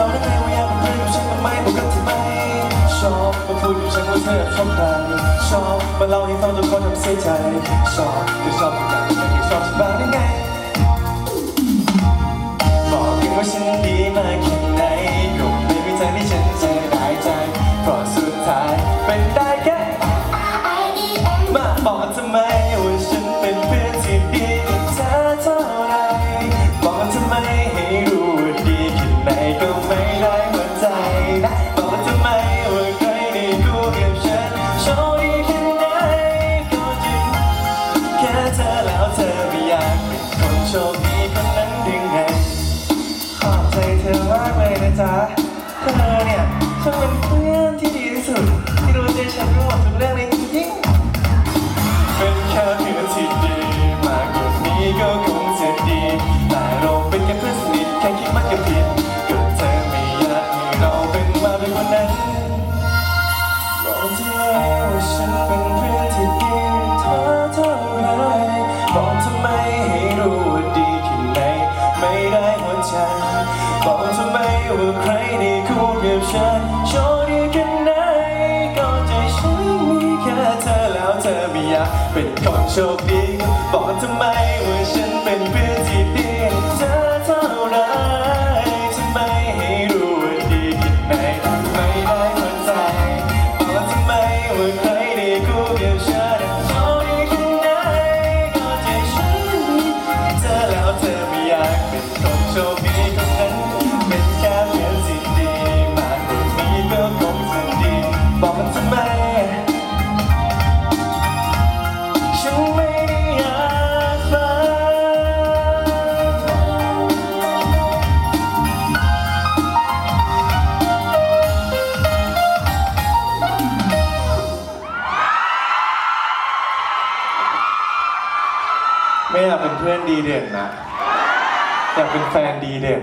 เราได้ไงว่าอยากเป็นเพื่อนกับฉันทำไมบอกกันทำไมชอบมาพูดกับฉันว่าเธอชอบใครชอบมาเล่าให้ฟังจนคนทำเสียใจชอบคือชอบทุกอย่างแต่ไม่ชอบฉันบ้างได้ไง จ๊ะเธอเนี่ยช่างเป็นเพื่อนที่ดีที่สุด ที่รู้ใจฉันทั้งหมดทุกเรื่องเลยจริงๆเป็นแค่เพื่อนที่ดีมากกว่านี้ก็คงจะดี แต่เราเป็นแค่เพื่อนสนิทแค่คิดมันก็ผิดเก็เธอไม่อยากให้เราเป็นมาเป็นคนนั้นบอกเธอว่าฉันเป็นเพื่อนที่ดีเธอเท่าไรบอกทำไมให้รู้ว่าดีแค่ไหนไม่ได้หัวใจบอกทำไม ว่าใครได้คู่กับฉันโชคดีแค่ไหนก็ใจฉันมีแค่เธอแล้วเธอไม่อยากเป็นคนโชคดี บอกทำไมว่าฉันเป็นเพื่อนที่ดี ไม่อยากเป็นเพื่อนดีเด่นนะอยากเป็นแฟนดีเด่น